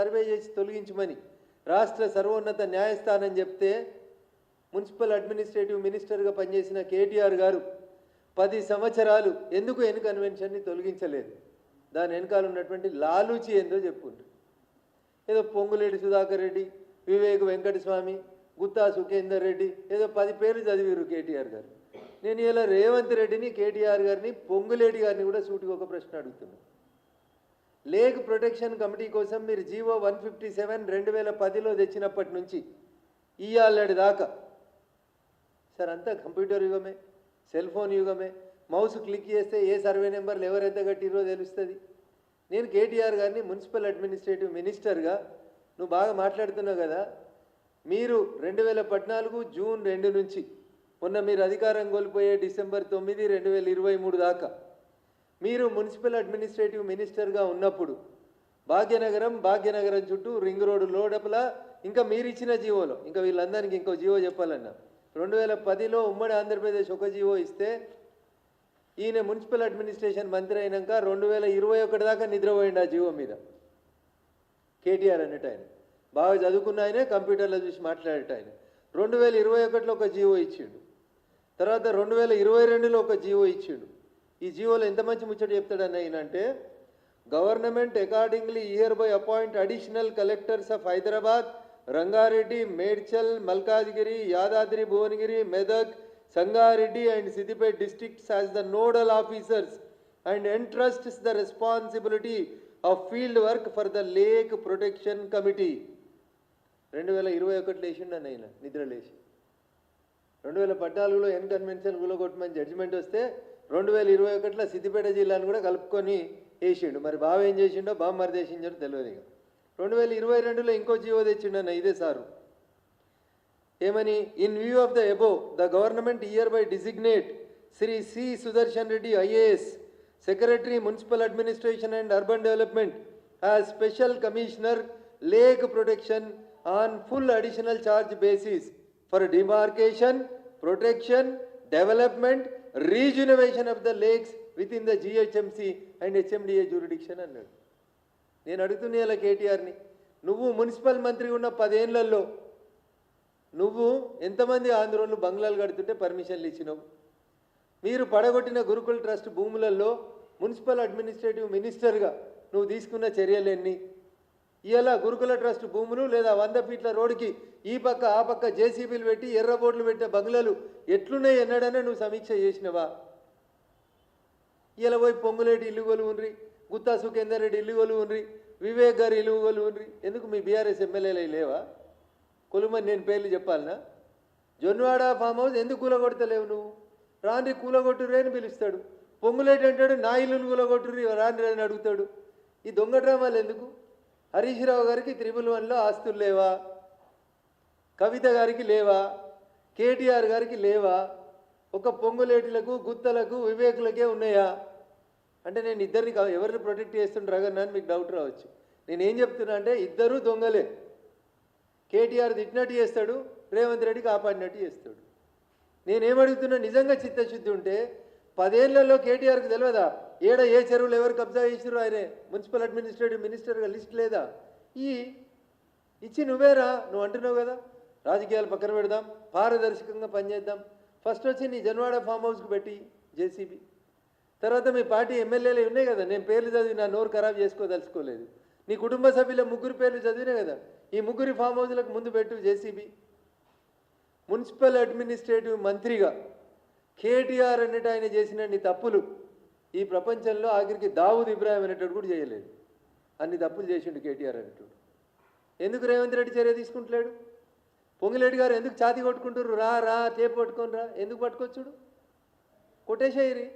Survey చేసి తొలగించమని రాష్ట్ర సర్వోన్నత న్యాయస్థానం చెప్తే మున్సిపల్ అడ్మినిస్ట్రేటివ్ మినిస్టర్గా పనిచేసిన కేటీఆర్ గారు పది సంవత్సరాలు ఎందుకు ఎన్ కన్వెన్షన్ని తొలగించలేదు? దాని వెనకాల ఉన్నటువంటి లాలూచి ఏందో చెప్పుకుంటారు. ఏదో పొంగులేటి సుధాకర్ రెడ్డి వివేక్ వెంకటస్వామి గుత్తా సుఖేందర్ రెడ్డి ఏదో పది పేర్లు చదివారు కేటీఆర్ గారు. నేను ఇలా రేవంత్ రెడ్డిని కేటీఆర్ గారిని పొంగులేటి గారిని కూడా సూటిగా ఒక ప్రశ్న అడుగుతున్నాను లేక్ ప్రొటెక్షన్ కమిటీ కోసం మీరు జీవో వన్ ఫిఫ్టీ సెవెన్ రెండు వేల పదిలో తెచ్చినప్పటి నుంచి ఇయ్యాలడి దాకా. సార్ అంతా కంప్యూటర్ యుగమే సెల్ ఫోన్ యుగమే. మౌస్ క్లిక్ చేస్తే ఏ సర్వే నెంబర్లు ఎవరైతే కట్టిరో తెలుస్తుంది. నేను కేటీఆర్ గారిని మున్సిపల్ అడ్మినిస్ట్రేటివ్ మినిస్టర్గా నువ్వు బాగా మాట్లాడుతున్నావు కదా. మీరు రెండు వేల పద్నాలుగు జూన్ రెండు నుంచి మొన్న మీరు అధికారం కోల్పోయే డిసెంబర్ తొమ్మిది రెండు వేల ఇరవై మూడు దాకా మీరు మున్సిపల్ అడ్మినిస్ట్రేటివ్ మినిస్టర్గా ఉన్నప్పుడు భాగ్యనగరం భాగ్యనగరం చుట్టూ రింగ్ రోడ్డు లోడపల ఇంకా మీరు ఇచ్చిన జీవోలో ఇంకా వీళ్ళందరికీ ఇంకో జీవో చెప్పాలన్నా. రెండు వేల పదిలో ఉమ్మడి ఆంధ్రప్రదేశ్ ఒక జీవో ఇస్తే ఈయన మున్సిపల్ అడ్మినిస్ట్రేషన్ మంత్రి అయినాక రెండు వేల ఇరవై ఒకటి దాకా నిద్రపోయిండు ఆ జీవో మీద. కేటీఆర్ అన్నట్టు ఆయన. బాగా చదువుకున్న ఆయనే కంప్యూటర్లో చూసి మాట్లాడేట ఆయన. రెండు వేల ఇరవై ఒకటిలో ఒక జీవో ఇచ్చిండు. తర్వాత రెండు వేల ఇరవై రెండులో ఒక జీవో ఇచ్చిండు. ఈ జీవోలో ఎంత మంచి ముచ్చట చెప్తాడని ఆయన government accordingly hereby appoint additional collectors of Hyderabad Rangareddy Medchal Malkajgiri Yadadri Bhuvanagiri Medak Sangareddy and Siddipet districts as the nodal officers and entrusts the responsibility of field work for the lake protection committee రెండు వేల ఇరవై ఒకటి వేసిండు అన్న ఆయన నిద్ర లేచి. రెండు వేల పద్నాలుగులో ఎన్ కన్వెన్షన్ కూలగొట్టమని జడ్జిమెంట్ వస్తే రెండు వేల ఇరవై ఒకటిలో సిద్దిపేట జిల్లాను కూడా కలుపుకొని వేసిండు. మరి బావ ఏం చేసిండో బావ మరి చేసిండో తెలియదు ఇక. రెండు వేల ఇరవై రెండులో ఇంకో జీవో తెచ్చిండు అన్న ఇదే సారు. ఏమని? In view of the above the government hereby designate Shri C Sudarshan Reddy IAS secretary municipal administration and urban development as special commissioner lake protection on full additional charge basis for demarcation protection development rejuvenation of the lakes within the GHMC and HMDA jurisdiction అన్నాడు. నేను అడుగుతున్నా ఇలా కేటీఆర్ని నువ్వు municipal మంత్రి ఉన్న పదేళ్ళలో నువ్వు ఎంతమంది ఆంధ్రోళ్ళు బంగ్లాలు కడుతుంటే పర్మిషన్లు ఇచ్చినావు? మీరు పడగొట్టిన గురుకుల ట్రస్ట్ భూములలో మున్సిపల్ అడ్మినిస్ట్రేటివ్ మినిస్టర్గా నువ్వు తీసుకున్న చర్యలెన్ని? ఇలా గురుకుల ట్రస్ట్ భూములు లేదా వంద ఫీట్ల రోడ్డుకి ఈ పక్క ఆ పక్క జేసీబీలు పెట్టి ఎర్ర బోర్డులు పెట్టే బంగ్లాలు ఎట్లున్నాయి ఎన్నడనే నువ్వు సమీక్ష చేసినవా? ఇలా పోయి పొంగులేటి ఇల్లు కొలు ఉండ్రి గుత్తా సుఖేందర్ రెడ్డి ఇల్లు కొలు ఉండ్రి వివేక్ గారి ఇల్లు కొలు ఉండ్రి ఎందుకు మీ బీఆర్ఎస్ ఎమ్మెల్యేలు లేవా? కొలుమని నేను పేర్లు చెప్పాలనా? జొన్వాడ ఫామ్ హౌస్ ఎందుకు కూలగొడతలేవు నువ్వు? రాండ్రి కూలగొట్టుర్రి అని పిలుస్తాడు. పొంగులేటి అంటాడు నా ఇల్లును కూలగొట్టుర్రి రాండ్రి అని అడుగుతాడు. ఈ దొంగ డ్రామాలు ఎందుకు? హరీష్ రావు గారికి త్రిబుల్ వన్లో ఆస్తులు లేవా? కవిత గారికి లేవా? కేటీఆర్ గారికి లేవా? ఒక పొంగులేటులకు గుత్తలకు వివేకులకే ఉన్నాయా? అంటే నేను ఇద్దరిని ఎవరిని ప్రొటెక్ట్ చేస్తుండ్రగన్నా అని మీకు డౌట్ రావచ్చు. నేను ఏం చెప్తున్నా అంటే ఇద్దరు దొంగలే. కేటీఆర్ తిట్టినట్టు చేస్తాడు రేవంత్ రెడ్డి కాపాడినట్టు చేస్తాడు. నేనేమడుగుతున్నా నిజంగా చిత్తశుద్ధి ఉంటే పదేళ్ళలో కేటీఆర్కి తెలియదా? ఏడ ఏ చెరువులు ఎవరు కబ్జా చేసిరు ఆయనే? మున్సిపల్ అడ్మినిస్ట్రేటివ్ మినిస్టర్గా లిస్ట్ లేదా? ఈ ఇచ్చి నువ్వేరా? నువ్వు అంటున్నావు కదా. రాజకీయాలు పక్కన పెడదాం పారదర్శకంగా పనిచేద్దాం. ఫస్ట్ వచ్చి నీ జన్వాడ ఫామ్ హౌస్కి పెట్టి జేసీబీ. తర్వాత మీ పార్టీ ఎమ్మెల్యేలు ఉన్నాయి కదా. నేను పేర్లు చదివి నా నోరు ఖరాబ్ చేసుకోదలుచుకోలేదు నీ కుటుంబ సభ్యుల ముగ్గురు పేర్లు చదివినా కదా. ఈ ముగ్గురి ఫామ్ హౌస్లకు ముందు పెట్టు జేసీబీ. మున్సిపల్ అడ్మినిస్ట్రేటివ్ మంత్రిగా కేటీఆర్ అన్నట్టు ఆయన చేసిన నీ తప్పులు. ఈ ప్రపంచంలో ఆఖరికి దావుద్ ఇబ్రాహిం అనేటోడు కూడా చేయలేదు. అన్ని తప్పులు చేసిండు కేటీఆర్ అనేటోడు. ఎందుకు రేవంత్ రెడ్డి చర్య తీసుకుంటలేడు? పొంగిరెడ్డి గారు ఎందుకు ఛాతి కొట్టుకుంటారు రా రా టేపు పట్టుకొని రా. ఎందుకు పట్టుకొచ్చుడు? కొట్టేసేయరి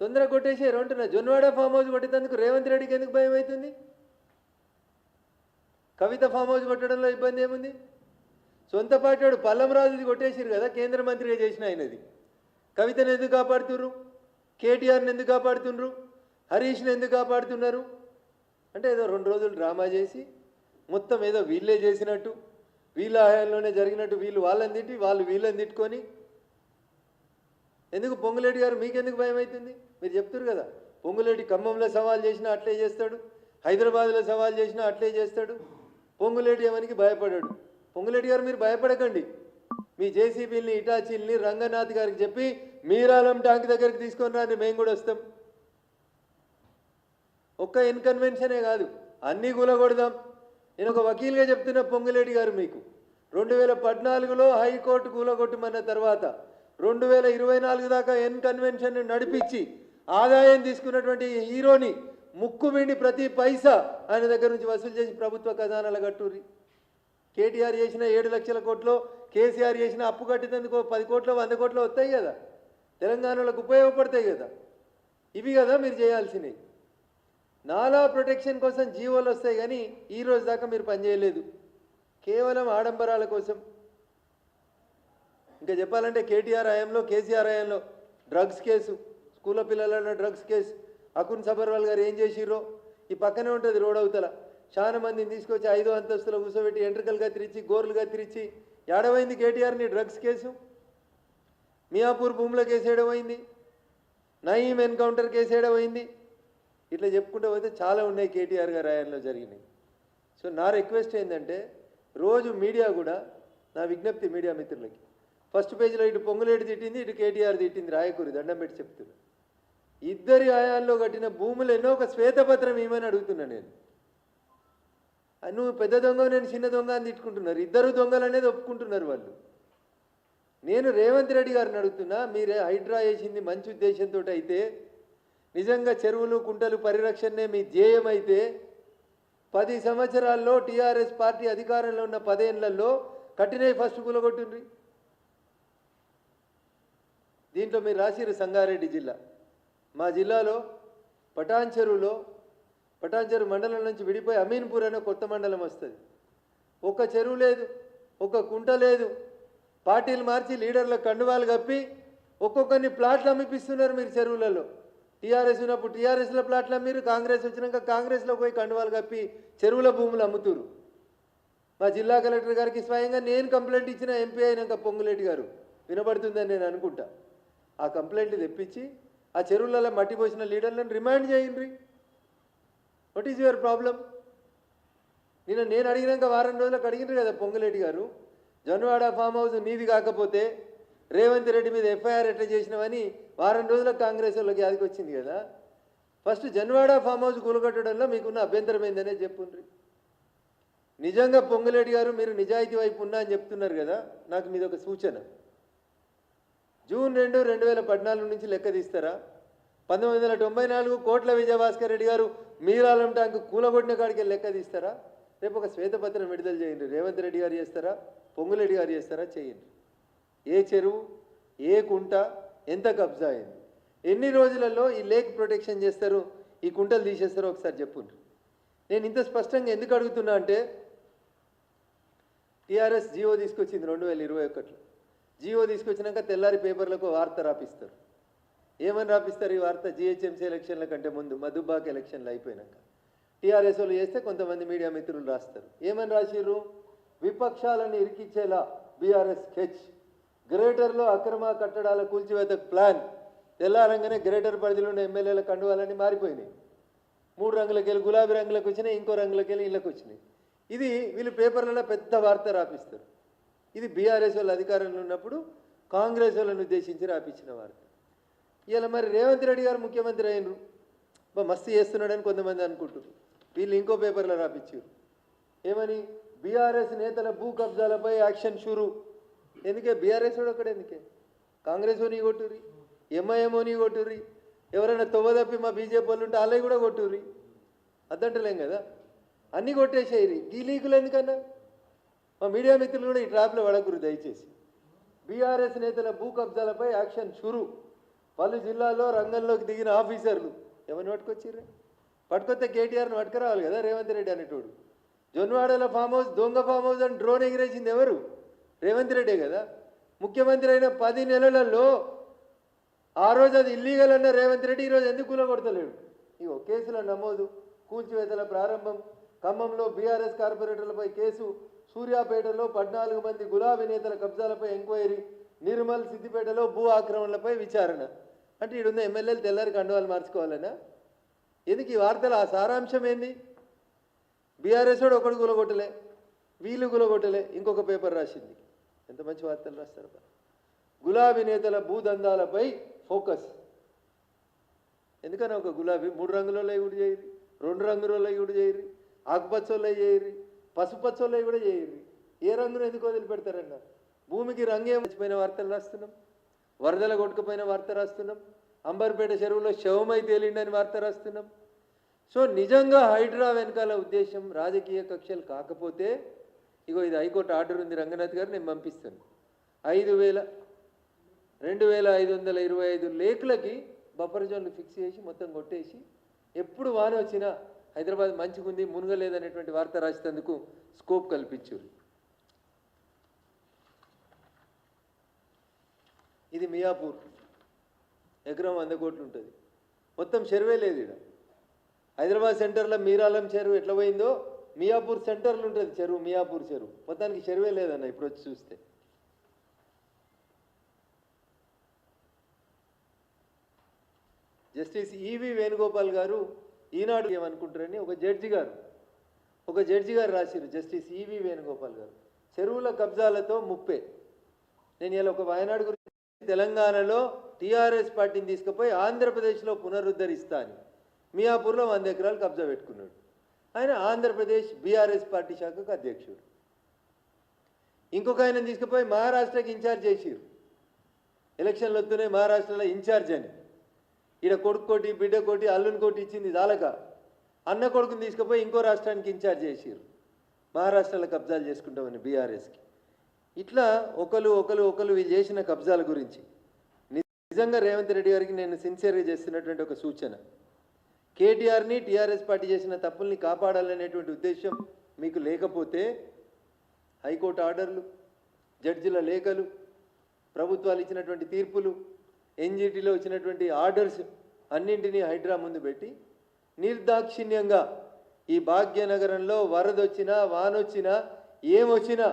తొందరగా కొట్టేసేయరు అంటున్నా. జొన్నవాడ ఫామ్ హౌస్ కొట్టేందుకు రేవంత్ రెడ్డికి ఎందుకు భయం అవుతుంది? కవిత ఫామ్ హౌస్ కొట్టడంలో ఇబ్బంది ఏముంది? సొంత పార్టీ వాడు పల్లంరాజుది కొట్టేసిరు కదా కేంద్ర మంత్రిగా చేసిన ఆయనది. కవితను ఎందుకు కాపాడుతుర్రు? కేటీఆర్ని ఎందుకు కాపాడుతుండ్రు? హరీష్ని ఎందుకు కాపాడుతున్నారు? అంటే ఏదో రెండు రోజులు డ్రామా చేసి మొత్తం ఏదో వీళ్ళే చేసినట్టు వీళ్ళ హయాంలోనే జరిగినట్టు వీళ్ళు వాళ్ళని తిట్టి వాళ్ళు వీళ్ళని తిట్టుకొని. ఎందుకు పొంగులేటి గారు మీకెందుకు భయం అవుతుంది మీరు చెప్తారు కదా పొంగులేటి ఖమ్మంలో సవాల్ చేసినా అట్లే చేస్తాడు హైదరాబాద్లో సవాల్ చేసినా అట్లే చేస్తాడు పొంగులేటి ఏమనికి భయపడాడు? పొంగులేటి గారు మీరు భయపడకండి. మీ జేసీబీని ఇటాచీల్ని రంగనాథ్ గారికి చెప్పి మీరాలం ట్యాంక్ దగ్గరికి తీసుకొని రాని మేము కూడా వస్తాం. ఒక్క ఇన్కన్వెన్షనే కాదు అన్నీ కూలగొడదాం. నేను ఒక వకీల్గా చెప్తున్న పొంగులేటి గారు మీకు. రెండు వేల పద్నాలుగులో హైకోర్టు కూలగొట్టమన్న తర్వాత రెండు వేల ఇరవై నాలుగు దాకా ఎన్ కన్వెన్షన్ నడిపించి ఆదాయం తీసుకున్నటువంటి హీరోని ముక్కు పిండి ప్రతి పైసా ఆయన దగ్గర నుంచి వసూలు చేసి ప్రభుత్వ ఖజానాల కట్టూరి. కేటీఆర్ చేసిన ఏడు లక్షల కోట్లో కేసీఆర్ చేసిన అప్పు కట్టినందుకు పది కోట్లు వంద కోట్లు వస్తాయి కదా. తెలంగాణలోకి ఉపయోగపడతాయి కదా. ఇవి కదా మీరు చేయాల్సినవి. నాలా ప్రొటెక్షన్ కోసం జీవోలు వస్తాయి కానీ ఈ రోజు దాకా మీరు పనిచేయలేదు కేవలం ఆడంబరాల కోసం. ఇంకా చెప్పాలంటే కేటీఆర్ హయాంలో కేసీఆర్ హయాంలో డ్రగ్స్ కేసు స్కూల్లో పిల్లల డ్రగ్స్ కేసు అకున్ సబర్వాల్ గారు ఏం చేసిర్రో? ఈ పక్కనే ఉంటుంది రోడ్ అవతల. చాలా మందిని తీసుకొచ్చి ఐదో అంతస్తులో కూర్చోబెట్టి ఎంట్రకలు కత్తిరించి గోర్లు కత్తిరించి ఏడవైంది కేటీఆర్ని డ్రగ్స్ కేసు? మియాపూర్ భూముల కేసు ఏడవైంది? నయీం ఎన్కౌంటర్ కేసు ఏడవైంది? ఇట్లా చెప్పుకుంటూ పోతే చాలా ఉన్నాయి కేటీఆర్ గారి ఆయనలో జరిగినాయి సో నా రిక్వెస్ట్ ఏంటంటే రోజు మీడియా కూడా నా విజ్ఞప్తి మీడియా మిత్రులకి ఫస్ట్ పేజీలో ఇటు పొంగులేటి తిట్టింది ఇటు కేటీఆర్ తిట్టింది రాయకూరి దండం పెట్టి చెప్తున్నా. ఇద్దరి ఆయాల్లో కట్టిన భూములు ఎన్నో ఒక శ్వేతపత్రం ఏమని అడుగుతున్నా నేను. నువ్వు పెద్ద దొంగ నేను చిన్న దొంగ అని తిట్టుకుంటున్నారు. ఇద్దరు దొంగలు అనేది ఒప్పుకుంటున్నారు వాళ్ళు. నేను రేవంత్ రెడ్డి గారిని అడుగుతున్నా మీరే హైడ్రా వేసింది మంచి ఉద్దేశంతో అయితే నిజంగా చెరువులు కుంటలు పరిరక్షణనే మీ ధ్యేయం అయితే పది సంవత్సరాల్లో టీఆర్ఎస్ పార్టీ అధికారంలో ఉన్న పదేళ్ళలో కట్టినవి ఫస్ట్ కూలగొట్టుండ్రి. దీంట్లో మీరు రాసిరు సంగారెడ్డి జిల్లా. మా జిల్లాలో పటాన్ చెరువులో పటాన్ చెరువు మండలం నుంచి విడిపోయి అమీన్పూర్ అనే కొత్త మండలం వస్తుంది. ఒక చెరువు లేదు ఒక కుంట లేదు. పార్టీలు మార్చి లీడర్ల కండువాలు కప్పి ఒక్కొక్కరిని ప్లాట్లు అమ్మిపిస్తున్నారు మీరు చెరువులలో. టీఆర్ఎస్ ఉన్నప్పుడు టీఆర్ఎస్లో ప్లాట్లు అమ్మిరు కాంగ్రెస్ వచ్చినాక కాంగ్రెస్లో పోయి కండువాలు కప్పి చెరువుల భూములు అమ్ముతురు. మా జిల్లా కలెక్టర్ గారికి స్వయంగా నేను కంప్లైంట్ ఇచ్చిన ఎంపీ అయినాక పొంగులేటి గారు వినబడుతుందని నేను అనుకుంటా. ఆ కంప్లైంట్ తెప్పించి ఆ చెరువులలో మట్టి పోసిన లీడర్లను రిమైండ్ చేయండి వాట్ ఈజ్ యువర్ ప్రాబ్లం నిన్న నేను అడిగినాక వారం రోజులకు అడిగినారు కదా పొంగులేటి గారు. జొన్నవాడ ఫామ్ హౌస్ నీది కాకపోతే రేవంత్ రెడ్డి మీద ఎఫ్ఐఆర్ ఎట్లా చేసినావని వారం రోజులకు కాంగ్రెస్ వాళ్ళకి అదికి వచ్చింది కదా. ఫస్ట్ జన్వాడ ఫామ్ హౌస్ కూలగొట్టడంలో మీకున్న అభ్యంతరం ఏందనే చెప్పుండ్రి. నిజంగా పొంగులేటి గారు మీరు నిజాయితీ వైపు ఉన్నా అని చెప్తున్నారు కదా నాకు మీద ఒక సూచన. జూన్ రెండు రెండు వేల పద్నాలుగు నుంచి లెక్క తీస్తారా? పంతొమ్మిది వందల తొంభై నాలుగు కోట్ల విజయభాస్కర్ రెడ్డి గారు మీరాలం ట్యాంకు కూలగొట్టిన కాడికి లెక్క తీస్తారా? రేపు ఒక శ్వేతపత్రం విడుదల చేయండి. రేవంత్ రెడ్డి గారు చేస్తారా? పొంగులెడ్డి గారు చేస్తారా? చేయండి. ఏ చెరువు ఏ కుంట ఎంత కబ్జా అయింది? ఎన్ని రోజులలో ఈ లేక్ ప్రొటెక్షన్ చేస్తారు? ఈ కుంటలు తీసేస్తారో ఒకసారి చెప్పుండ్రు. నేను ఇంత స్పష్టంగా ఎందుకు అడుగుతున్నా అంటే టీఆర్ఎస్ జియో తీసుకొచ్చింది రెండు వేల ఇరవై ఒకటిలో. జియో తీసుకొచ్చినాక తెల్లారి పేపర్లకు వార్త రాపిస్తారు. ఏమని రాపిస్తారు ఈ వార్త? జిహెచ్ఎంసీ ఎలక్షన్ల కంటే ముందు మధుబాక్ ఎలక్షన్లు అయిపోయినాక. టీఆర్ఎస్ వాళ్ళు చేస్తే కొంతమంది మీడియా మిత్రులు రాస్తారు. ఏమని రాసిర్రు? విపక్షాలను ఇరికిచ్చేలా బీఆర్ఎస్ స్కెచ్ గ్రేటర్లో అక్రమ కట్టడాల కూల్చివేత ప్లాన్ తెల్లారంగానే గ్రేటర్ పరిధిలో ఉన్న ఎమ్మెల్యేల కండువాలన్నీ మారిపోయినాయి. మూడు రంగులకి వెళ్ళి గులాబీ రంగులకు వచ్చినాయి ఇంకో రంగులకి వెళ్ళి ఇళ్ళకి వచ్చినాయి. ఇది వీళ్ళు పేపర్లలో పెద్ద వార్త రాపిస్తారు. ఇది బీఆర్ఎస్ వాళ్ళు అధికారంలో ఉన్నప్పుడు కాంగ్రెస్ వాళ్ళని ఉద్దేశించి రాపించిన వార్త. ఇలా మరి రేవంత్ రెడ్డి గారు ముఖ్యమంత్రి అయినరు. బా మస్తు చేస్తున్నాడని కొంతమంది అనుకుంటారు వీళ్ళు ఇంకో పేపర్లో రాపించారు ఏమని? బీఆర్ఎస్ నేతల భూ కబ్జాలపై యాక్షన్ షురు. ఎందుకే? బీఆర్ఎస్ వాడు ఒక్కడే ఎందుకే? కాంగ్రెస్ ఓని కొట్టుర్రి ఎంఐఎంఓని కొట్టుర్రి ఎవరైనా తొవ్వదప్పి మా బీజేపీ వాళ్ళు ఉంటే వాళ్ళవి కూడా కొట్టుర్రి. అద్దంటలేం కదా? అన్నీ కొట్టేసేయరి ఈ లీకులు ఎందుకన్నా? మా మీడియా మిత్రులు కూడా ఈ ట్రాప్లో పడకూరు దయచేసి. బీఆర్ఎస్ నేతల భూ కబ్జాలపై యాక్షన్ షురు. పలు జిల్లాల్లో రంగంలోకి దిగిన ఆఫీసర్లు. ఎవరిని పట్టుకొచ్చిర్రే? పట్టుకొస్తే కేటీఆర్ని పట్టుకురావాలి కదా రేవంత్ రెడ్డి అనేటోడు. జొన్వాడల ఫామ్ హౌస్ దొంగ ఫామ్ హౌస్ అని డ్రోన్ ఎగిరేసింది ఎవరు? రేవంత్ రెడ్డే కదా. ముఖ్యమంత్రి అయిన పది నెలలలో ఆ రోజు అది ఇల్లీగల్ అన్న రేవంత్ రెడ్డి ఈరోజు ఎందుకు కూలగొడతలేడు ఇగో కేసుల నమోదు. కూల్చివేతల ప్రారంభం. ఖమ్మంలో బీఆర్ఎస్ కార్పొరేటర్లపై కేసు. సూర్యాపేటలో పద్నాలుగు మంది గులాబీ నేతల కబ్జాలపై ఎంక్వైరీ. నిర్మల్ సిద్దిపేటలో భూ ఆక్రమణలపై విచారణ. అంటే ఈడున్న ఎమ్మెల్యేలు తెల్లారి కండువాలు మార్చుకోవాలనా? ఎందుకు ఈ వార్తల ఆ సారాంశం ఏంది? బీఆర్ఎస్ వాడు ఒకడు గులగొట్టలే వీళ్ళు గులగొట్టలే ఇంకొక పేపర్ రాసింది. ఎంత మంచి వార్తలు రాస్తారు గులాబీ నేతల భూదందాలపై ఫోకస్. ఎందుకని ఒక గులాబీ మూడు రంగులలో కూడా చేయరు రెండు రంగులలో కూడా చేయరు ఆకుపచ్చోళ్ళ చేయరు పసుపచ్చోళ్ళ కూడా చేయరు. ఏ రంగును ఎందుకు వదిలిపెడతారన్న? భూమికి రంగే మర్చిపోయిన వార్తలు రాస్తున్నాం. వరదల కొట్టుకుపోయిన వార్త రాస్తున్నాం. అంబర్పేట చెరువులో శవమై తేలిండని వార్త రాస్తున్నాం. సో నిజంగా హైడ్రా వెనకాల ఉద్దేశం రాజకీయ కక్షలు కాకపోతే ఇగో ఇది హైకోర్టు ఆర్డర్ ఉంది రంగనాథ్ గారు నేను పంపిస్తాను. ఐదు వేల రెండు వేల ఐదు వందల ఇరవై ఐదు లేకులకి బఫర్ జోన్లు ఫిక్స్ చేసి మొత్తం కొట్టేసి ఎప్పుడు వాన వచ్చినా హైదరాబాద్ మంచిగుంది మునగలేదనేటువంటి వార్త రాసేందుకు స్కోప్ కల్పించారు. ఇది మియాపూర్. ఎకరం వంద కోట్లు ఉంటుంది. మొత్తం చెరువే లేదు ఇక్కడ హైదరాబాద్ సెంటర్లో మీరాలం చెరువు ఎట్లా పోయిందో మియాపూర్ సెంటర్లు ఉంటుంది చెరువు మియాపూర్ చెరువు. మొత్తానికి చెరువే లేదన్న ఇప్పుడు వచ్చి చూస్తే. జస్టిస్ ఈవి వేణుగోపాల్ గారు ఈనాడు ఏమనుకుంటారని ఒక జడ్జి గారు ఒక జడ్జి గారు రాసిరు జస్టిస్ ఈవి వేణుగోపాల్ గారు. చెరువుల కబ్జాలతో ముప్పే. నేను ఇలా ఒక వాయనాడు గురించి తెలంగాణలో టీఆర్ఎస్ పార్టీని తీసుకుపోయి ఆంధ్రప్రదేశ్లో పునరుద్ధరిస్తా అని మియాపూర్లో వంద ఎకరాలు కబ్జా పెట్టుకున్నాడు. ఆయన ఆంధ్రప్రదేశ్ బీఆర్ఎస్ పార్టీ శాఖకు అధ్యక్షుడు. ఇంకొక ఆయన తీసుకుపోయి మహారాష్ట్రకి ఇన్ఛార్జ్ చేసిరు. ఎలక్షన్లు వస్తున్నాయి మహారాష్ట్రలో ఇన్ఛార్జ్ అని. ఈడ కొడుకు కోటి బిడ్డ కోటి అల్లుని కోటి ఇచ్చింది చాలక అన్న కొడుకుని తీసుకుపోయి ఇంకో రాష్ట్రానికి ఇన్ఛార్జ్ చేసిరు. మహారాష్ట్రలో కబ్జాలు చేసుకుంటామని బీఆర్ఎస్కి. ఇట్లా ఒకరు ఒకరు ఒకరు వీళ్ళు చేసిన కబ్జాల గురించి. నిజంగా రేవంత్ రెడ్డి గారికి నేను సిన్సియర్గా చేస్తున్నటువంటి ఒక సూచన. కేటీఆర్ని టీఆర్ఎస్ పార్టీ చేసిన తప్పుల్ని కాపాడాలనేటువంటి ఉద్దేశం మీకు లేకపోతే హైకోర్టు ఆర్డర్లు జడ్జిల లేఖలు ప్రభుత్వాలు ఇచ్చినటువంటి తీర్పులు ఎన్జిటిలో వచ్చినటువంటి ఆర్డర్స్ అన్నింటినీ హైడ్రా ముందు పెట్టి నిర్దాక్షిణ్యంగా ఈ భాగ్యనగరంలో వరదొచ్చినా వానొచ్చినా ఏమొచ్చినా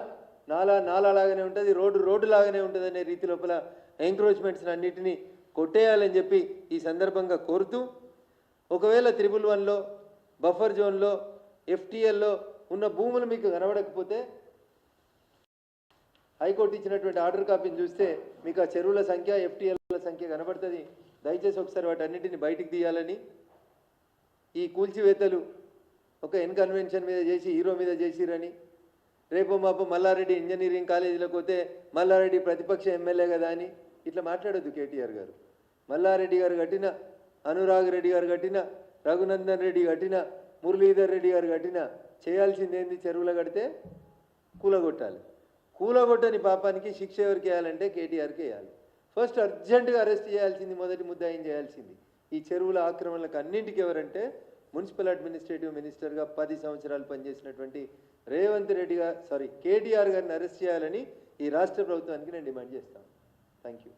నాలా నాలా లాగానే ఉంటుంది రోడ్డు రోడ్డు లాగానే ఉంటుంది అనే రీతి లోపల ఎంక్రోచ్మెంట్స్ అన్నిటినీ కొట్టేయాలని చెప్పి ఈ సందర్భంగా కోరుతూ ఒకవేళ త్రిబుల్ వన్లో బఫర్ జోన్లో ఎఫ్టీఎల్లో ఉన్న భూములు మీకు కనబడకపోతే హైకోర్టు ఇచ్చినటువంటి ఆర్డర్ కాపీని చూస్తే మీకు ఆ చెరువుల సంఖ్య ఎఫ్టీఎల్ల సంఖ్య కనబడుతుంది. దయచేసి ఒకసారి వాటి అన్నింటిని బయటికి తీయాలని ఈ కూల్చివేతలు ఒక ఇన్కన్వెన్షన్ మీద చేసి హీరో మీద చేసిరని రేపు మాపు మల్లారెడ్డి ఇంజనీరింగ్ కాలేజీలోకి పోతే మల్లారెడ్డి ప్రతిపక్ష ఎమ్మెల్యే కదా అని ఇట్లా మాట్లాడొద్దు కేటీఆర్ గారు. మల్లారెడ్డి గారు కట్టిన అనురాగ్ రెడ్డి గారు కట్టిన రఘునందన్ రెడ్డి కట్టిన మురళీధర్ రెడ్డి గారు కట్టిన చేయాల్సింది ఏంది? చెరువులో కడితే కూలగొట్టాలి. కూలగొట్టని పాపానికి శిక్ష ఎవరికి వేయాలంటే కేటీఆర్కి వేయాలి. ఫస్ట్ అర్జెంటుగా అరెస్ట్ చేయాల్సింది మొదటి ముద్దాయం చేయాల్సింది? ఈ చెరువుల ఆక్రమణలకు అన్నింటికి ఎవరంటే మున్సిపల్ అడ్మినిస్ట్రేటివ్ మినిస్టర్గా పది సంవత్సరాలు పనిచేసినటువంటి రేవంత్ రెడ్డి గారు సారీ కేటీఆర్ గారిని అరెస్ట్ చేయాలని ఈ రాష్ట్ర ప్రభుత్వానికి నేను డిమాండ్ చేస్తాను. Thank you